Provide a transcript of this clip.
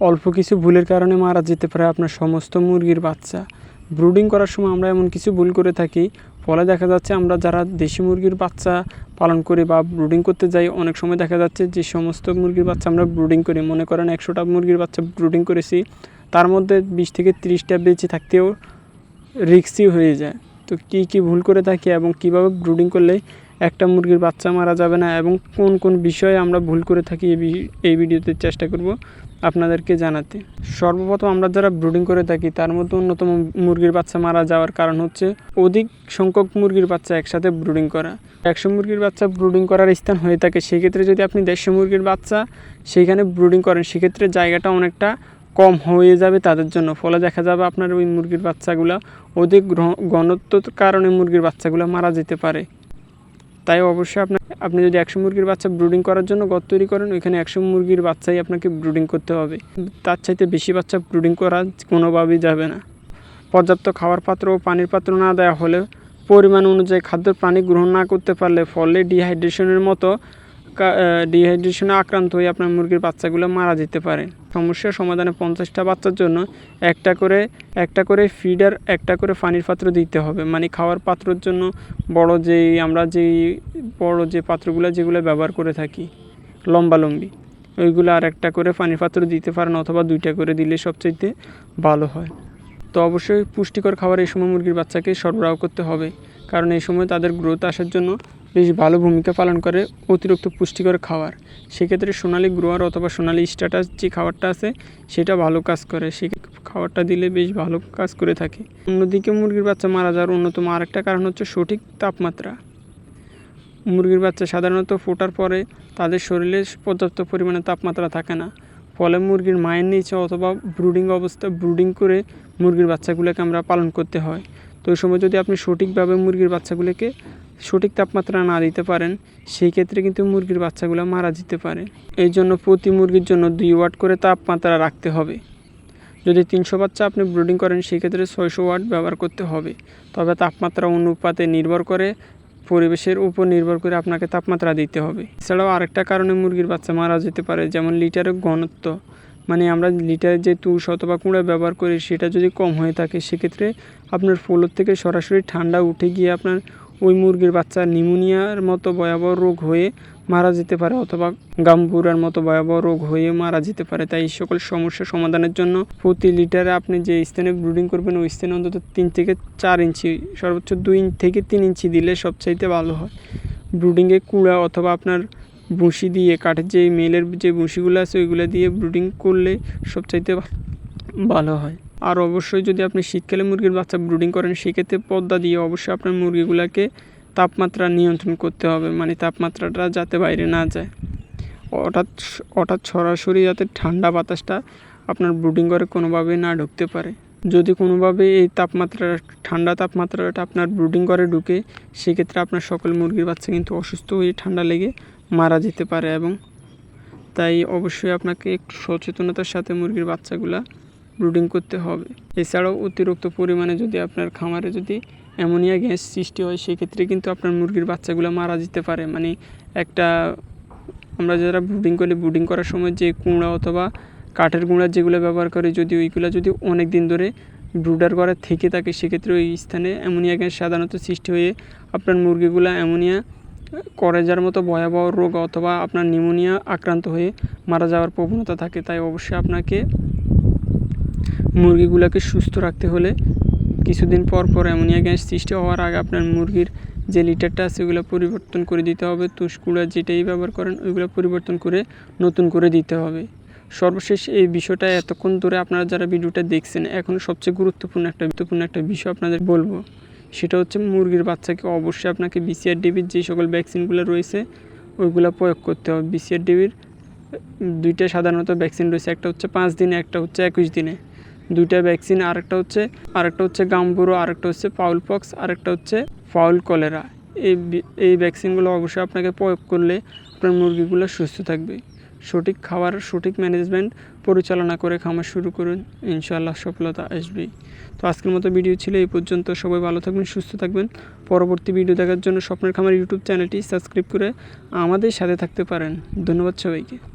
অল্প কিছু ভুলের কারণে মারা যেতে পারে আপনার সমস্ত মুরগির বাচ্চা। ব্রুডিং করার সময় আমরা এমন কিছু ভুল করে থাকি, ফলে দেখা যাচ্ছে আমরা যারা দেশি মুরগির বাচ্চা পালন করি বা ব্রুডিং করতে যাই, অনেক সময় দেখা যাচ্ছে যে সমস্ত মুরগির বাচ্চা আমরা ব্রুডিং করি। মনে করেন একশোটা মুরগির বাচ্চা ব্রুডিং করেছি, তার মধ্যে বিশ থেকে তিরিশটা বেঁচে থাকতেও রিক্সি হয়ে যায়। তো কী কী ভুল করে থাকি এবং কীভাবে ব্রুডিং করলে একটা মুরগির বাচ্চা মারা যাবে না এবং কোন কোন বিষয়ে আমরা ভুল করে থাকি এই এই ভিডিওতে চেষ্টা করব। আপনাদেরকে জানাতে। সর্বপ্রথম আমরা যারা ব্রুডিং করে থাকি, তার মধ্যে অন্যতম মুরগির বাচ্চা মারা যাওয়ার কারণ হচ্ছে অধিক সংখ্যক মুরগির বাচ্চা একসাথে ব্রুডিং করা। একশো মুরগির বাচ্চা ব্রুডিং করার স্থান হয়ে থাকে, সেক্ষেত্রে যদি আপনি দেড়শো মুরগির বাচ্চা সেইখানে ব্রুডিং করেন, সেক্ষেত্রে জায়গাটা অনেকটা কম হয়ে যাবে তাদের জন্য। ফলে দেখা যাবে আপনার ওই মুরগির বাচ্চাগুলো অধিক ঘনত্বর কারণে মুরগির বাচ্চাগুলো মারা যেতে পারে। তাই অবশ্যই আপনার আপনি যদি একশো মুরগির বাচ্চা ব্রুডিং করার জন্য গত তৈরি করেন, ওইখানে একশো মুরগির বাচ্চাই আপনাকে ব্রুডিং করতে হবে। তার চাইতে বেশি বাচ্চা ব্রুডিং করা কোনোভাবেই যাবে না। পর্যাপ্ত খাবার পাত্র ও পানির পাত্র না দেওয়া হলে পরিমাণ অনুযায়ী খাদ্য প্রাণী গ্রহণ না করতে পারলে ফলে ডিহাইড্রেশনের মতো ডিহাইড্রেশনে আক্রান্ত হয়ে আপনার মুরগির বাচ্চাগুলো মারা যেতে পারে। সমস্যার সমাধানে পঞ্চাশটা বাচ্চার জন্য একটা করে একটা করে ফিডার একটা করে পানির পাত্র দিতে হবে। মানে খাওয়ার পাত্রর জন্য বড় যেই, আমরা যেই বড় যে পাত্রগুলো, যেগুলো ব্যবহার করে থাকি, লম্বা লম্বি, ওইগুলো আর একটা করে পানির পাত্র দিতে পারেন অথবা দুইটা করে দিলে সবচাইতে ভালো হয়। তো অবশ্যই পুষ্টিকর খাবার এই সময় মুরগির বাচ্চাকে সরবরাহ করতে হবে, কারণ এই সময় তাদের গ্রোথ আসার জন্য বেশ ভালো ভূমিকা পালন করে অতিরিক্ত পুষ্টিকর খাবার। সেক্ষেত্রে সোনালি গ্রোয়ার অথবা সোনালি স্ট্যাটাস যে খাবারটা আছে, সেটা ভালো কাজ করে। সে খাবারটা দিলে বেশ ভালো কাজ করে থাকে। অন্যদিকে মুরগির বাচ্চা মারা যাওয়ার অন্যতম আরেকটা কারণ হচ্ছে সঠিক তাপমাত্রা। মুরগির বাচ্চা সাধারণত ফোটার পরে তাদের শরীরে পর্যাপ্ত পরিমাণে তাপমাত্রা থাকে না। ফলে মুরগির মায়ের নিচে অথবা ব্রুডিং অবস্থা, ব্রুডিং করে মুরগির বাচ্চাগুলোকে আমরা পালন করতে হয়। তো ওই সময় যদি আপনি সঠিকভাবে মুরগির বাচ্চাগুলোকে সঠিক তাপমাত্রা না দিতে পারেন, সেই ক্ষেত্রে কিন্তু মুরগির বাচ্চাগুলো মারা যেতে পারে। এই জন্য প্রতি মুরগির জন্য দুই ওয়াট করে তাপমাত্রা রাখতে হবে। যদি তিনশো বাচ্চা আপনি ব্রুডিং করেন সেক্ষেত্রে ছয়শো ওয়াট ব্যবহার করতে হবে। তবে তাপমাত্রা অনুপাতে নির্ভর করে, পরিবেশের উপর নির্ভর করে আপনাকে তাপমাত্রা দিতে হবে। এছাড়াও আরেকটা কারণে মুরগির বাচ্চা মারা যেতে পারে, যেমন লিটারের ঘনত্ব। মানে আমরা লিটারের যে তুষ অথবা কুঁড়া ব্যবহার করি, সেটা যদি কম হয়ে থাকে, সেক্ষেত্রে আপনার ফ্লোর থেকে সরাসরি ঠান্ডা উঠে গিয়ে আপনার ওই মুরগির বাচ্চা নিউমোনিয়ার মতো ভয়াবহ রোগ হয়ে মারা যেতে পারে অথবা গাম্বুরার মতো ভয়াবহ রোগ হয়ে মারা যেতে পারে। তাই এই সকল সমস্যা সমাধানের জন্য প্রতি লিটারে আপনি যে স্থানে ব্রুডিং করবেন, ওই স্থানে অন্তত তিন থেকে চার ইঞ্চি, সর্বোচ্চ দুই ইঞ্চ থেকে তিন ইঞ্চি দিলে সবচাইতে ভালো হয়। ব্রুডিংয়ে কুড়া অথবা আপনার বঁশি দিয়ে, কাঠের যে মেলের যে বঁশিগুলো আছে, ওইগুলো দিয়ে ব্রুডিং করলে সবচাইতে ভালো হয়। আর অবশ্যই যদি আপনি শীতকালে মুরগির বাচ্চা ব্রুডিং করেন, সেক্ষেত্রে পদ্মা দিয়ে অবশ্যই আপনার মুরগিগুলোকে তাপমাত্রা নিয়ন্ত্রণ করতে হবে মানে তাপমাত্রাটা যাতে বাইরে না যায়। হঠাৎ হঠাৎ সরাসরি যাতে ঠান্ডা বাতাসটা আপনার ব্রুডিং করে কোনোভাবেই না ঢুকতে পারে। যদি কোনোভাবে এই তাপমাত্রা, ঠান্ডা তাপমাত্রাটা আপনার ব্রুডিং করে ঢুকে, সেক্ষেত্রে আপনার সকল মুরগির বাচ্চা কিন্তু অসুস্থ হয়ে ঠান্ডা লেগে মারা যেতে পারে এবং তাই অবশ্যই আপনাকে সচেতনতার সাথে মুরগির বাচ্চাগুলা ব্রুডিং করতে হবে। এছাড়াও অতিরিক্ত পরিমাণে যদি আপনার খামারে যদি অ্যামোনিয়া গ্যাস সৃষ্টি হয়, সেক্ষেত্রে কিন্তু আপনার মুরগির বাচ্চাগুলো মারা যেতে পারে। মানে একটা, আমরা যারা ব্রুডিং করি ব্রুডিং করার সময় যে কুঁড়া অথবা কাঠের গুঁড়া যেগুলো ব্যবহার করে, যদি ওইগুলো যদি অনেক দিন ধরে ব্রুডার করা থেকে থাকে, সেক্ষেত্রে ওই স্থানে অ্যামোনিয়া গ্যাস সাধারণত সৃষ্টি হয়ে আপনার মুরগিগুলো অ্যামোনিয়া করেজার মতো ভয়াবহ রোগ অথবা আপনার নিউমোনিয়া আক্রান্ত হয়ে মারা যাওয়ার প্রবণতা থাকে। তাই অবশ্যই আপনাকে মুরগিগুলোকে সুস্থ রাখতে হলে কিছুদিন পর পর অ্যামোনিয়া গ্যাস সৃষ্টি হওয়ার আগে আপনার মুরগির যে লিটারটা আছে ওগুলো পরিবর্তন করে দিতে হবে। তুষকুড়া যেটাই ব্যবহার করেন ওইগুলো পরিবর্তন করে নতুন করে দিতে হবে। সর্বশেষ এই বিষয়টা এতক্ষণ ধরে আপনারা যারা ভিডিওটা দেখছেন, এখন সবচেয়ে গুরুত্বপূর্ণ একটা গুরুত্বপূর্ণ একটা বিষয় আপনাদের বলব। সেটা হচ্ছে মুরগির বাচ্চাকে অবশ্যই আপনাকে বিসিআর ডিবির যে সকল ভ্যাকসিনগুলো রয়েছে, ওইগুলো প্রয়োগ করতে হবে। বিসিআর ডিবির দুইটা সাধারণত ভ্যাকসিন রয়েছে, একটা হচ্ছে পাঁচ দিনে, একটা হচ্ছে একুশ দিনে। দুইটা ভ্যাকসিন আরেকটা হচ্ছে আরেকটা হচ্ছে গাম্বুরো, আরেকটা হচ্ছে পাউল পক্স আরেকটা হচ্ছে ফাউল কলেরা। এই এই ভ্যাকসিনগুলো অবশ্যই আপনাকে প্রয়োগ করলে আপনার মুরগিগুলো সুস্থ থাকবে। সঠিক খাবার, সঠিক ম্যানেজমেন্ট পরিচালনা করে খামার শুরু করুন। ইনশাআল্লাহ সফলতা আসবেই তো আজকের মতো ভিডিও ছিল এই পর্যন্ত। সবাই ভালো থাকবেন, সুস্থ থাকবেন। পরবর্তী ভিডিও দেখার জন্য স্বপ্নের খামার ইউটিউব চ্যানেলটি সাবস্ক্রাইব করে আমাদের সাথে থাকতে পারেন। ধন্যবাদ সবাইকে।